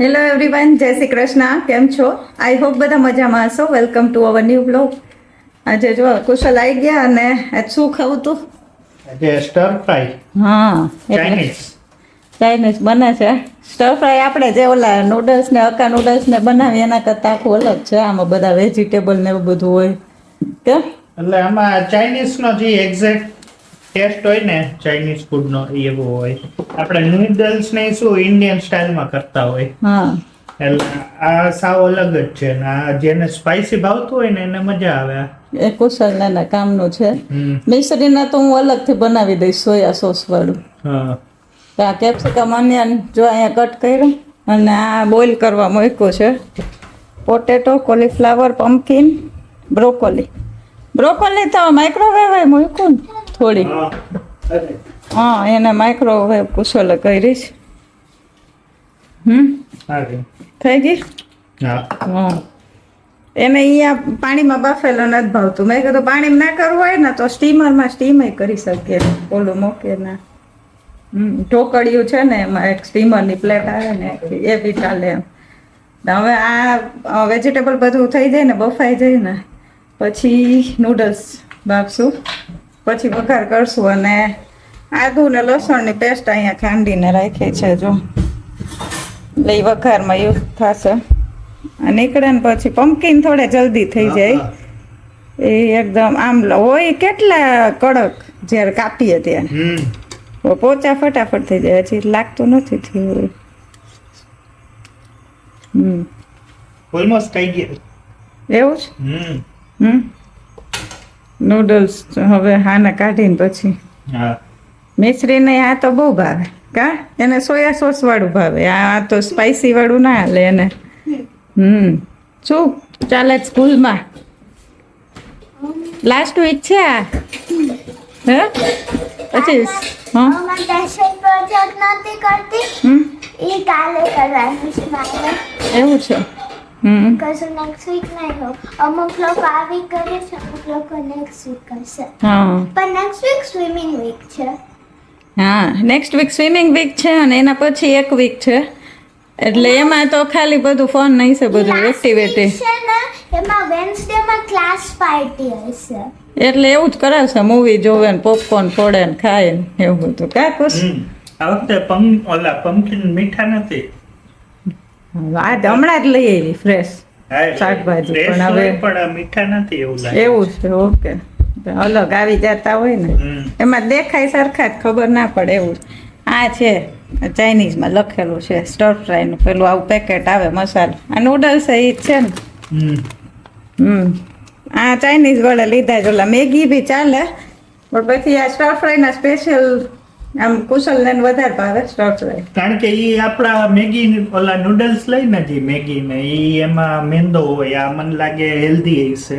Hello everyone જય શ્રી કૃષ્ણ. કેમ છો? આઈ હોપ બધા મજામાં હશો. Welcome to our new blog આજે જો કુશલ આવી ગયા અને શું ખાવું તું? સ્ટર ફ્રાય હા ચાઇનીઝ ચાઇનીઝ બને છે. સ્ટર ફ્રાય આપણે જે ઓલા નૂડલ્સ ને અકા નૂડલ્સ ને બનાવીએ એના કરતાં આખું અલગ છે. આમાં બધા વેજીટેબલ ને એવું બધું હોય. કેમ? એટલે આમાં ચાઇનીઝ નો જે એક્ઝેક્ટ ટેસ્ટ હોય ને ચાઇનીઝ ફૂડ નો એવો હોય. આપણે નૂડલ્સ ને શું ઇન્ડિયન સ્ટાઇલમાં કરતા હોય. એટલે આ સાવ અલગ જ છે ને આ જેને સ્પાઇસી ભાવતું હોય ને એને મજા આવે એ કુશલ નાના કામનું છે. મિશ્રીના તો હું અલગથી બનાવી દઈશ સોયા સોસ વાળું. હા. આ કેપ્સિકમ અનિયન જો અહીંયા કટ કર્યું અને આ બોઇલ કરવા મૂક્યું છે. Potato cauliflower pumpkin broccoli broccoli તો માઇક્રોવેવ મૂક્યું ને. થોડી. હા એને માઇક્રોવેવ કુશલે કરી છે. હમ? થઈ ગઈ? હા. એને અહીંયા પાણીમાં બાફેલો નથી ભાવતું. મેં કીધું પાણીમાં ના કરવું હોય ને તો સ્ટીમરમાં સ્ટીમય કરી શકીએ. ઓલું મૂકે ના. ઢોકળિયું છે ને એમાં એક સ્ટીમરની પ્લેટ આવે ને એ બી ચાલે એમ. હવે આ વેજીટેબલ બધું થઈ જાય ને બફાઈ જાય ને પછી નૂડલ્સ બાફશું. પછી વઘાર કરશું અને આદુ ને લસણની પેસ્ટ અહીંયા ખાંડીને રાખી છે જો. એટલે એ વઘારમાં યુઝ થશે. નીકળે ને પછી પમ્પકિન થોડે જલ્દી થઈ જાય. એ એકદમ આમ હોય કેટલા કડક જ્યારે કાપીએ ત્યારે. પોચા ફટાફટ થઈ જાય. હજી લાગતું નથી થયું હમ. ઓલમોસ્ટ થઈ ગયા. એવું છે? હમ. હમ. નૂડલ્સ હવે હાને કાઢીને પછી. હા. મિશ્રીને આ તો બહુ ભાવે. કા? એને સોયા સોસ વાળું ભાવે. આ તો સ્પાઈસી વાળું ના હાલે એને. હમ. શું? ચાલે સ્કૂલમાં. લાસ્ટ વીક છે આ. હે? પછી હા. એવું છે. હમ. નેક્સ્ટ વીક નહીં હો અમુક લોકો આ વીક કરે છે અમુક લોકો નેક્સ્ટ વીક કરશે. હા. પણ નેક્સ્ટ વીક સ્વિમિંગ વીક છે. હા નેક્સ્ટ વીક સ્વિમિંગ વીક છે અને એના પછી એક વીક છે. એટલે એમાં તો ખાલી બધું ફોન નહીં છે બધું એક્ટિવિટી છે ને એમાં વેન્સડે માં ક્લાસ પાર્ટી હશે એટલે એવું જ કરાવશે મૂવી જોવે ને પોપકોર્ન ફોડે ને ખાય ને એવું બધું. કા ખુશ આ વખતે પમ ઓલા પમ્પકિન મીઠા નથી? આ હમણાં જ લઈ આવી ફ્રેશ શાકભાજી, પણ હવે- પણ મીઠા નથી એવું લાગે. એવું છે ઓકે અલગ આવી જતા હોય ને. એમાં દેખાય સરખા જ ખબર ના પડે એવું. આ છે ચાઇનીઝમાં લખેલું છે સ્ટર ફ્રાયનું પેલું આવું પેકેટ આવે મસાલો. આ નૂડલ્સ એ જ છે ને. હમ. હમ. આ ચાઇનીઝ વડે લીધા જ ઓલા મેગી બી ચાલે. પણ પછી આ સ્ટર ફ્રાયના સ્પેશિયલ આમ કુશલને વધારે ભાવે સ્ટફ ફ્રાય કારણ કે ઈ આપણા મેગી ઓલા નૂડલ્સ લઈને જે મેગી ને એ એમાં મેંદો હોય આ મને લાગે હેલ્ધી હશે.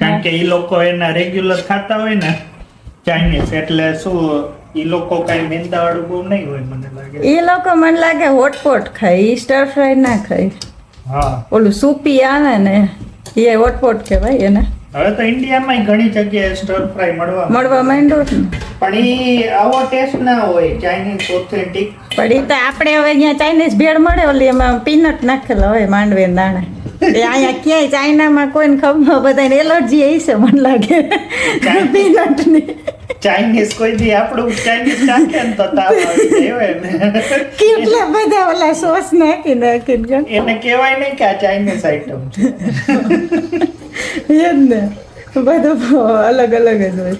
કારણ કે ઈ લોકો એના રેગ્યુલર ખાતા હોય ને ચાઇનીઝ એટલે શું ઈ લોકો કઈ મેંદા વાળું બહુ નહીં હોય મને લાગે. એ લોકો મને લાગે હોટપોટ ખાય એ સ્ટર ફ્રાય ના ખાય. હા. ઓલું સૂપી આવે ને એ હોટપોટ કહેવાય એને. હવે તો ઇન્ડિયામાં ઘણી જગ્યાએ સ્ટર ફ્રાય મળવા મળવા માંડ્યો પણ એ આવો ટેસ્ટ ના હોય ચાઇનીઝ ઓથેન્ટિક પણ એ તો આપણે હવે અહીંયા ચાઇનીઝ ભેળ મળે ઓલી એમાં પીનટ નાખેલા હોય માંડવે દાણા. એ અહીંયા ક્યાંય ચાઇનામાં કોઈને ખબર બધાને એલર્જી એ છે મને લાગે. પીનટની ચાઇનીઝ કોઈ દી આપણું ચાઇનીઝ નાખે ને તો તાવ કેટલા બધા ઓલા સોસ નાખી નાખીને એને કહેવાય નહીં કે આ ચાઇનીઝ આઈટમ છે. એ જ ને બધું અલગ અલગ જ હોય.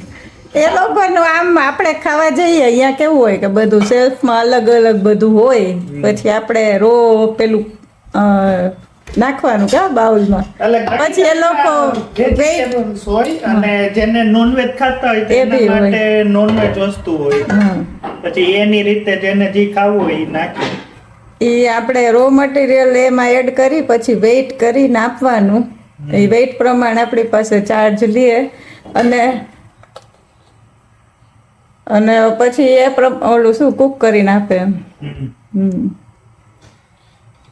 એ લોકોનું આમ આપણે ખાવા જઈએ અહીંયા કેવું હોય કે બધું સેલ્ફમાં અલગ અલગ બધું હોય. પછી આપણે રો પેલું નાખવાનું કા બાઉલમાં. પછી એ લોકો હોય અને જેને નોનવેજ ખાતા હોય તેના માટે નોનવેજ વસ્તુ હોય. પછી એની રીતે જેને જે ખાવું હોય એ નાખે. એ આપણે રો મટીરિયલ એમાં એડ કરી પછી વેઇટ કરીને આપવાનું એ વેઇટ પ્રમાણે આપણી પાસે ચાર્જ લઈએ અને અને પછી એ ઓલું શું કુક કરીને આપે એમ.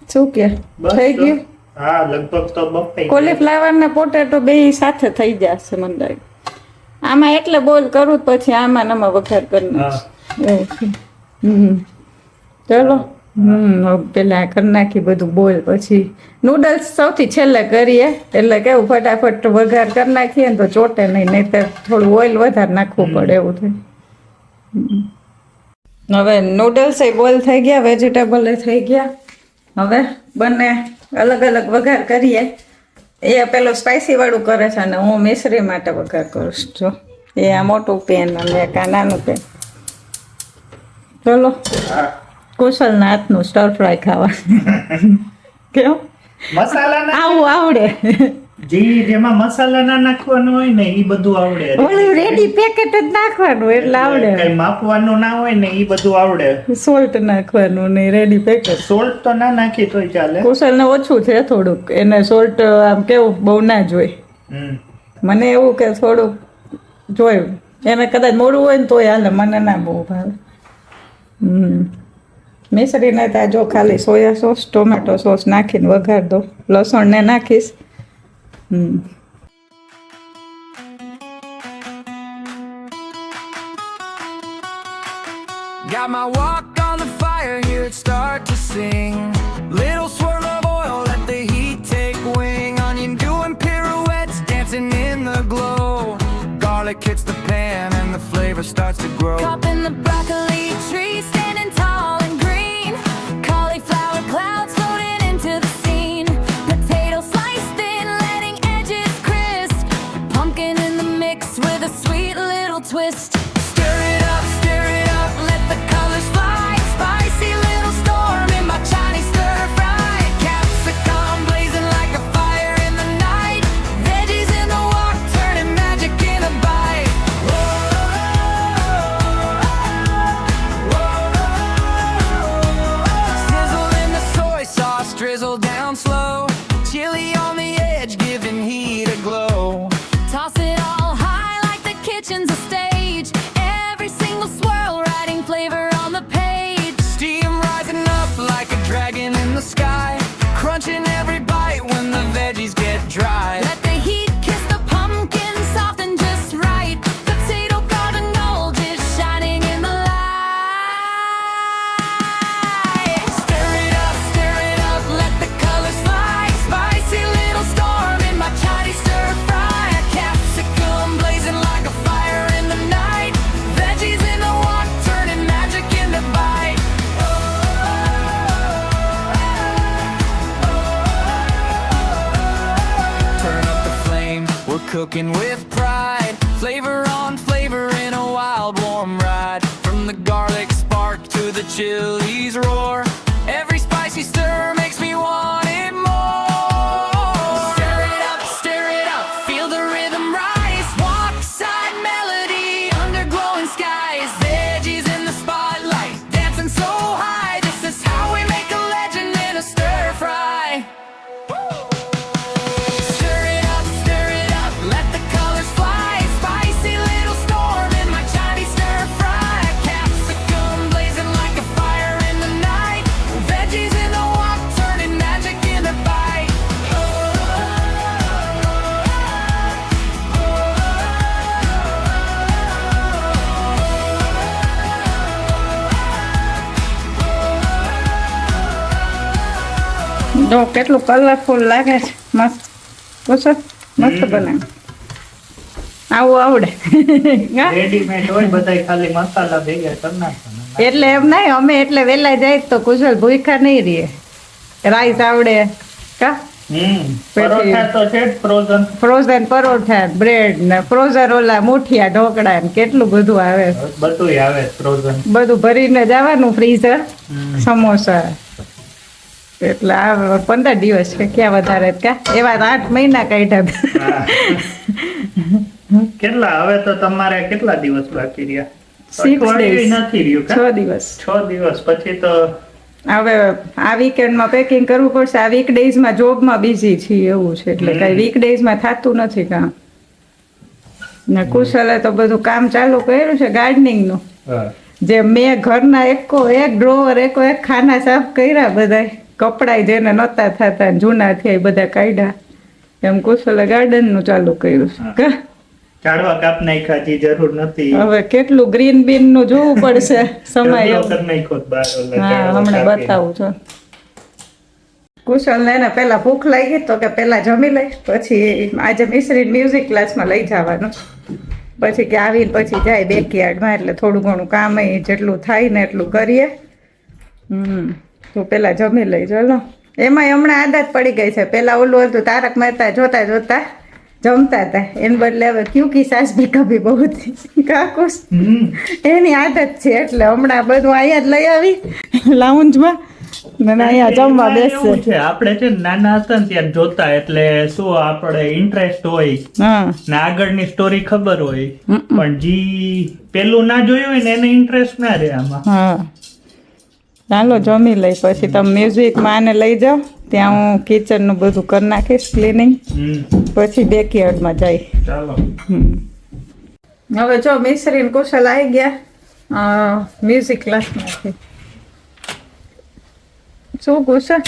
શું કે? થઈ ગયું? હા લગભગ તો બફાઈ કોલીફ્લાવર ને પોટેટો બે સાથે થઈ જશે મને લાગે આમાં એટલે બોલ કરું જ પછી આમાં ને આમાં વઘાર કરી હમ. ચલો. હમ પેલા કરી નાખી બધું બોલ પછી. નૂડલ્સ સૌથી છેલ્લે કરીએ, એટલે કેવું ફટાફટ વઘાર કરી નાખીએ ને તો ચોટે નહીં, નહીંતર થોડું ઓઇલ વધારે નાખવું પડે એવું થાય. હવે નૂડલ્સ એ બોલ થઈ ગયા વેજીટેબલ એ થઈ ગયા. હવે બંને અલગ અલગ વઘાર કરીએ. એ પેલો સ્પાઇસી વાળું કરે છે અને હું મિશ્રી માટે વઘાર કરું છું એ આ મોટું પેન અને આ નાનું પેન ચલો. કુશલના હાથનું સ્ટર ફ્રાય ખાવા કેવું મસાલા આવું આવડે. જી જેમાં મસાલા ના નાખવાનો હોય ને એ બધું આવડે. ઓલું રેડી પેકેટ જ નાખવાનું એટલે આવડે. કઈ માપવાનું ના હોય ને એ બધું આવડે. સોલ્ટ નાખવાનું ને રેડી પેકેટ સોલ્ટ તો ના નાખી તોય ચાલે. કુશલને ઓછું છે થોડુંક. એને સોલ્ટ આમ કેવું બહુ ના જોઈ. મને એવું કે થોડુંક જોયું. એને કદાચ મોડું હોય ને તોય હાલે મને ના બહુ ભાવે. હમ. મિશ્રીને ત્યાં જો ખાલી સોયા સોસ ટોમેટો સોસ નાખીને વઘાર દો લસણને નાખીશ હમ Got my walk on the fire, hear it start to sing. Little swirl of oil, let the heat take wing. Onion doing pirouettes, dancing in the glow. Garlic hits the pan and the flavor starts to grow. working with જો કેટલું colourful લાગે છે. મસ્ત. કુશલ મસ્ત બનાવે. આવું આવડે? Readymade હોય બધાય ખાલી મસાલા ભેગા કરી એટલે એમ નહીં અમે એટલે વેલા જાય તો કુશલ ભૂખા નહીં રહીએ. રાઈસ આવડે. કા? ફ્રોઝન પરોઠા બ્રેડ ને ફ્રોઝન ઓલા મુઠિયા ઢોકળા ને કેટલું બધું આવે. બધું આવે ફ્રોઝન બધું ભરીને જવાનું ફ્રીઝર સમોસા. એટલે આ પંદર દિવસ કે ક્યાં વધારે ક્યાં એવા આઠ મહિના કાઢ્યા કેટલા? હવે તો તમારે કેટલા દિવસ બાકી રહ્યા? નથી રહ્યું છ દિવસ. છ દિવસ. પછી તો હવે આ વીકેન્ડમાં પેકિંગ કરવું પડશે. આ વીકડેઝમાં જોબમાં બિઝી છીએ એવું છે એટલે કઈ વીકડેઝમાં થતું નથી કામ ને કુશલે તો બધું કામ ચાલુ કર્યું છે ગાર્ડનિંગનું જે મેં ઘરના એકો એક ડ્રોવર એકો એક ખાના સાફ કર્યા બધાય. કપડાય જેને નહોતા થતા જૂના થયા એ બધા કાઢ્યા. એમ કુશલે ગાર્ડનનું ચાલુ કર્યું છે. ઝાડવા કાપ નાખ્યા જે જરૂર નથી. હવે કેટલું ગ્રીન બીનનું જોવું પડશે સમય. હમણાં બતાવું છું. કુશલ ને પેલા ભૂખ લાગી તો કે પેલા જમી લઈ પછી આજે મિશ્રી મ્યુઝિક ક્લાસમાં લઈ જવાનું. પછી કે આવીને પછી જાય બેકયાર્ડમાં એટલે થોડું ઘણું કામ એ જેટલું થાય ને એટલું કરીએ. હમ. તો પેલા જમી લઈ ચલો એમાંય હમણાં આદત પડી ગઈ છે. પેલા ઓલું હતું તારક મહેતા જોતા જોતા જમતા હતા. એને બદલે હવે ક્યુ કી સાસ ભી કભી બહુ થી કાકુસ એની આદત છે એટલે હમણાં બધું અહીંયા જ લઈ આવી લાઉન્જમાં મને અહીંયા જમવા એમાં બેસશે છે આપણે છે ને નાના હતા ને ત્યારે જોતા એટલે શું આપણે ઇન્ટરેસ્ટ હોય. ને આગળની સ્ટોરી ખબર હોય. પણ જી પેલું ના જોયું હોય ને એને ઇન્ટરેસ્ટ ના રહે આમાં. ચાલો જમી લઈ પછી તમે મ્યુઝિકમાં આને લઈ જાઓ. ત્યાં હું કિચનનું બધું કરી નાખીશ ક્લિનિંગ પછી બેકયાર્ડમાં જઈ. ચાલો. હવે જો મિશ્રી કુશલ આવી ગયા મ્યુઝિક ક્લાસમાંથી શું કુશલ?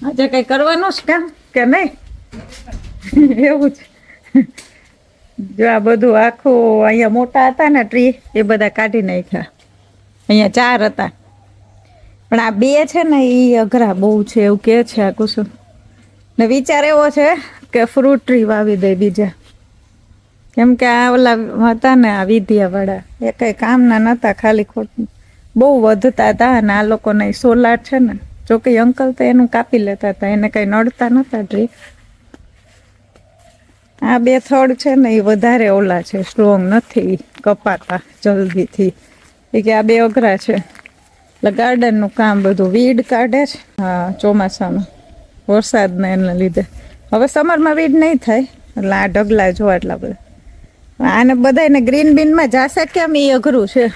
આજે કંઈ કરવાનું છે કામ કે નહીં? એવું છે. જો આ બધું આખું અહીંયા મોટા હતા ને ટ્રી એ બધા કાઢી નાખ્યા. અહીંયા ચાર હતા. પણ આ બે છે ને, એ અઘરા બહુ છે, એવું કે છે આ કુસુમ. ને વિચાર એવો છે કે ફ્રૂટ ટ્રી વાવી દે બીજા. કેમ કે આ ઓલા હતા ને, આ વિદ્યાવાળા, એ કંઈ કામના નહોતા ખાલી ખોટું. બહુ વધતા હતા અને આ લોકોના સોલાર છે ને જોકે અંકલ તો એનું કાપી લેતા હતા, એને કંઈ નડતા નહોતા ટ્રી આ બે થડ છે ને, એ વધારે ઓલા છે સ્ટ્રોંગ નથી, કપાતા, જલ્દીથી. એ કે આ બે અઘરા છે. એટલે ગાર્ડનનું કામ બધું વીડ કાઢે છે. હા ચોમાસામાં. વરસાદને એને લીધે. હવે સમરમાં વીડ નહીં થાય. એટલે આ ઢગલા જો આટલા બધા. આને બધાને ગ્રીન બીનમાં જાશે કેમ એ અઘરું છે?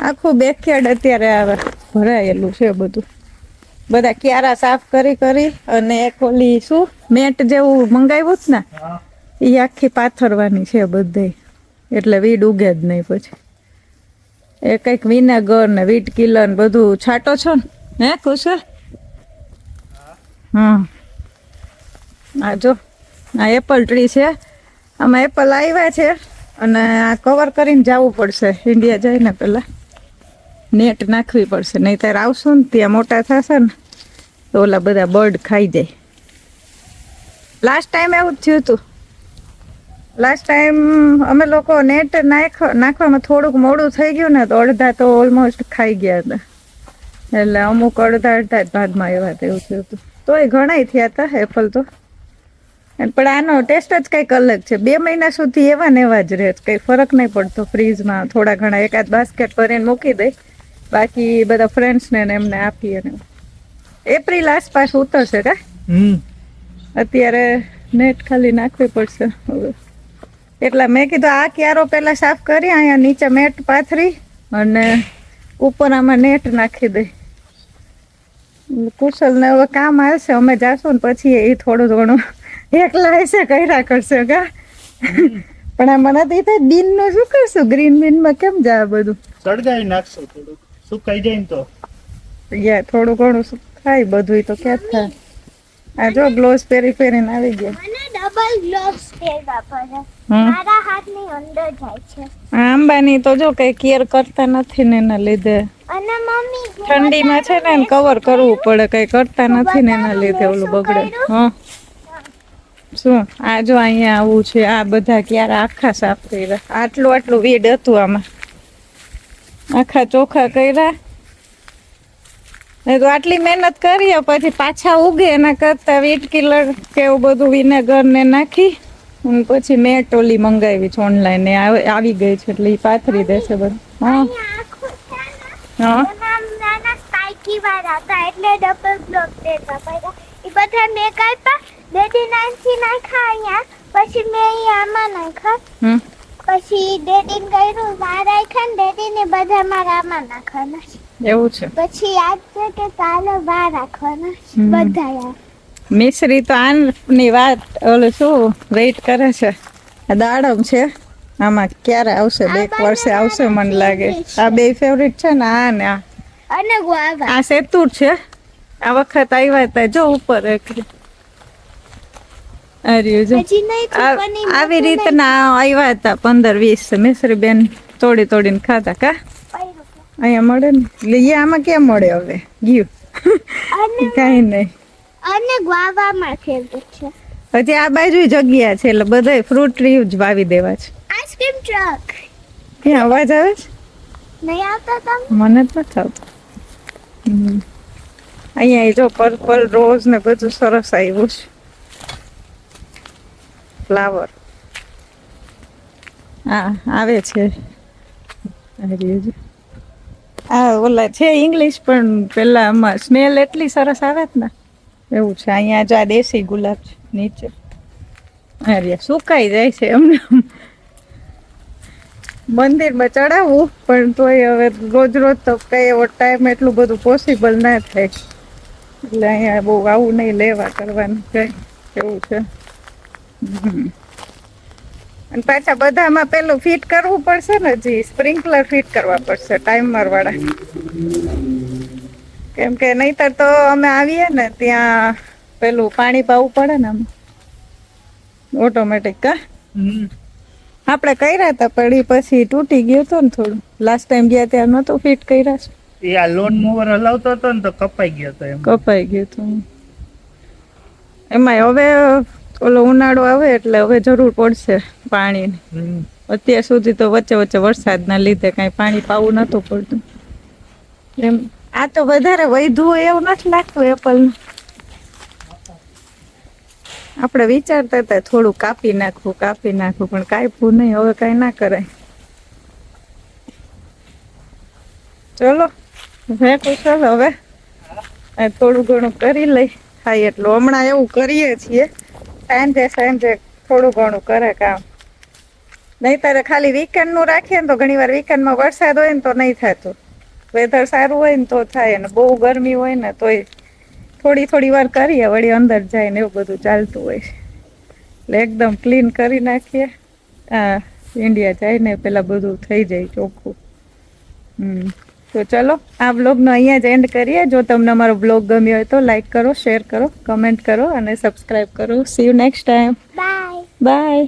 આખું બેકયાર્ડ અત્યારે આવે ભરાયેલું છે બધું. બધા ક્યારા સાફ કરી કરી અને એક ઓલી શું? મેટ જેવું મંગાવ્યું જ ને? એ આખી પાથરવાની છે બધે. એટલે વીડ ઉગે જ નહીં પછી. એ કંઈક વિનેગર ને વીટ કિલર ને બધું છાંટો છો ને? હે કુશળ હા. આ જો, આ એપલ ટ્રી છે. આમાં એપલ આવ્યા છે અને આ કવર કરીને જવું પડશે. ઇન્ડિયા જઈને પહેલાં નેટ નાખવી પડશે. નહીંતર આવશું ને ત્યાં મોટા થશે ને તો ઓલા બધા બર્ડ ખાઈ જાય. લાસ્ટ ટાઈમ એવું જ થયું હતું લાસ્ટ ટાઈમ અમે લોકો નેટ નાખ નાખવામાં થોડુંક મોડું થઈ ગયું ને તો અડધા તો ઓલમોસ્ટ ખાઈ ગયા હતા. એટલે અમુક અડધા અડધા જ ભાગમાં એવા તેવું એવું થયું હતું. તોય ઘણાય થયા હતા એપલ તો. પણ આનો ટેસ્ટ જ કંઈક અલગ છે. બે મહિના સુધી એવા ને એવા જ રહે કંઈ ફરક નહીં પડતો ફ્રીજમાં થોડા ઘણા એકાદ બાસ્કેટ ભરીને મૂકી દે. બાકી બધા ફ્રેન્ડ્સને ને એમને આપીએ ને એપ્રિલ આસપાસ ઉતરશે કા? અત્યારે નેટ ખાલી નાખવી પડશે. હવે એટલા મેં કીધું આ ક્યારો પહેલાં સાફ કરી અહીંયા નીચે મેટ પાથરી અને ઉપર આમાં નેટ નાખી દઈ. કુશલને હવે કામ આવશે અમે જાશું ને પછી એ થોડું ઘણું એકલા હશે કર્યા કરશે કા? પણ આ મને તો એ બીનનું શું કરશું? ગ્રીન બીનમાં કેમ જાય બધું? સળગાવી નાખશો થોડું સુકાઈ જાય ને તો. યા થોડું ઘણું શું થાય બધું તો ક્યાં થાય. આ જો ગ્લોવ્સ પહેરી પહેરીને આવી ગયા. મને ડબલ ગ્લોવ્સ પહેરવા પડે. મારા હાથની અંદર જાય છે. આંબાની તો જો કઈ કેર કરતા નથી ને એના લીધે. અને મમ્મી ઠંડીમાં છે ને કવર કરવું પડે કઈ કરતા નથી ને એના લીધે ઓલું બગડે. હા. શું? આ જો અહીંયા આવું છે આ બધા ક્યારે આખા સાફ કર્યા. આટલું આટલું વીડ હતું આમાં. આખા ચોખા કર્યા. એ તો આટલી મહેનત કરીએ પછી પાછા ઉગે એના કરતા વીટ કિલર કે એવું બધું વિનેગર ને નાખી. અને પછી મેં ટોલી મંગાવી છે ઓનલાઈન ને આવી ગઈ છે એટલે ઈ પાથરી દેશે બધું. હા. હા. એટલે ડબલ બ્લોક દેતા પડ્યા એ બધા મેં કાપ્યા ડેડી નાનથી નાખ્યા અહીંયા પછી મેં આમાં નાખ્યા. પછી ડેડીને કર્યું વાર રાખ્યા ને ડેડીને બધા મારા આમાં નાખવાના. એવું છે. પછી આજ છે કે કાલે વાર રાખવાના બધા મિશ્રી તો આની વાત ઓલું શું વેઇટ કરે છે? દાડમ છે. આમાં ક્યારે આવશે? બે વર્ષે આવશે મને લાગે. આ બે ફેવરિટ છે ને આ ને આ. આ સેતુર છે. આ વખત આવ્યા હતા જો ઉપર આવી રીતના આવ્યા હતા પંદર વીસ મિશ્રી બેન તોડી તોડીને ખાતા કા? અહીંયા મળે ને? એટલે આમાં કેમ મળે હવે? ગયું. કાંઈ નહીં. અને ગ્વાવામાં ફેવરેટ છે. હજી આ બાજુ જગ્યા છે એટલે બધાય ફ્રૂટ ટ્રી જ વાવી દેવા છે. આઈસ્ક્રીમ ટ્રક ત્યાં અવાજ આવે છે? નહીં આવતા તમે મને તો નથી આવતું. અહીંયા જો પર્પલ રોઝ ને બધું સરસ આવ્યું છે. ફ્લાવર હા આવે છે. આ ઓલા છે ઇંગ્લિશ પણ પેલા આમાં સ્મેલ એટલી સરસ આવે જ ને. એવું છે. અહીંયા જ આ દેશી ગુલાબ છે, નીચે. રહ્યા સુકાઈ જાય છે એમને. મંદિરમાં ચડાવવું, પણ તોય હવે રોજ રોજ તો કઈ એવો ટાઈમ એટલું બધું પોસિબલ ના થાય. એટલે અહીંયા બહુ આવું નહીં લેવા કરવાનું કઈ. એવું છે. અને પાછા બધામાં પેલું ફિટ કરવું પડશે ને જી સ્પ્રિંકલર ફિટ કરવા પડશે ટાઈમર વાળા. કેમ કે નહીતર તો અમે આવીએ ને ત્યાં પેલું પાણી પાવું પડે ને આમ. ઓટોમેટિક કા હમ. આપણે કર્યા હતા પણ એ પછી તૂટી ગયું તો ને થોડું. લાસ્ટ ટાઈમ ગયા ત્યાં નહોતું ફિટ કર્યા છે. એ આ લોન મોવર હલાવતો હતો ને તો કપાઈ ગયો હતો એમ. કપાઈ ગયો હતો. એમાંય હવે ઓલો ઉનાળો આવે એટલે હવે જરૂર પડશે પાણીની. અત્યાર સુધી તો વચ્ચે વચ્ચે વરસાદના લીધે કાંઈ પાણી પાવું નહોતું પડતું. એમ. આ તો વધારે વૈધું હોય એવું નથી લાગતું એપલનું આપણે વિચારતા હતા થોડું કાપી નાખવું કાપી નાખવું, પણ કાપ્યું નહીં, હવે કઈ ના કરાય. ચલો, હે કુશલ, હવે થોડું ઘણું કરી લઈ. થાય એટલું હમણાં એવું કરીએ છીએ. સાંજે સાંજે થોડું ઘણું કરે કામ. નહીં તારે ખાલી વીકેન્ડનું રાખીએ ને તો ઘણી વાર વીકેન્ડમાં વરસાદ હોય ને તો નહીં થતું. વેધર સારું હોય ને તો થાય ને બહુ ગરમી હોય ને તોય થોડી થોડી વાર કરીએ વળી અંદર જાય ને એવું બધું ચાલતું હોય છે. એટલે એકદમ ક્લીન કરી નાખીએ. હા ઇન્ડિયા જાય ને પેલા બધું થઈ જાય ચોખ્ખું. હમ તો ચલો આ બ્લોગનો અહીંયા જ એન્ડ કરીએ. જો તમને અમારો બ્લોગ ગમ્યો હોય તો લાઈક કરો શેર કરો કમેન્ટ કરો અને સબસ્ક્રાઈબ કરો. See you next time bye bye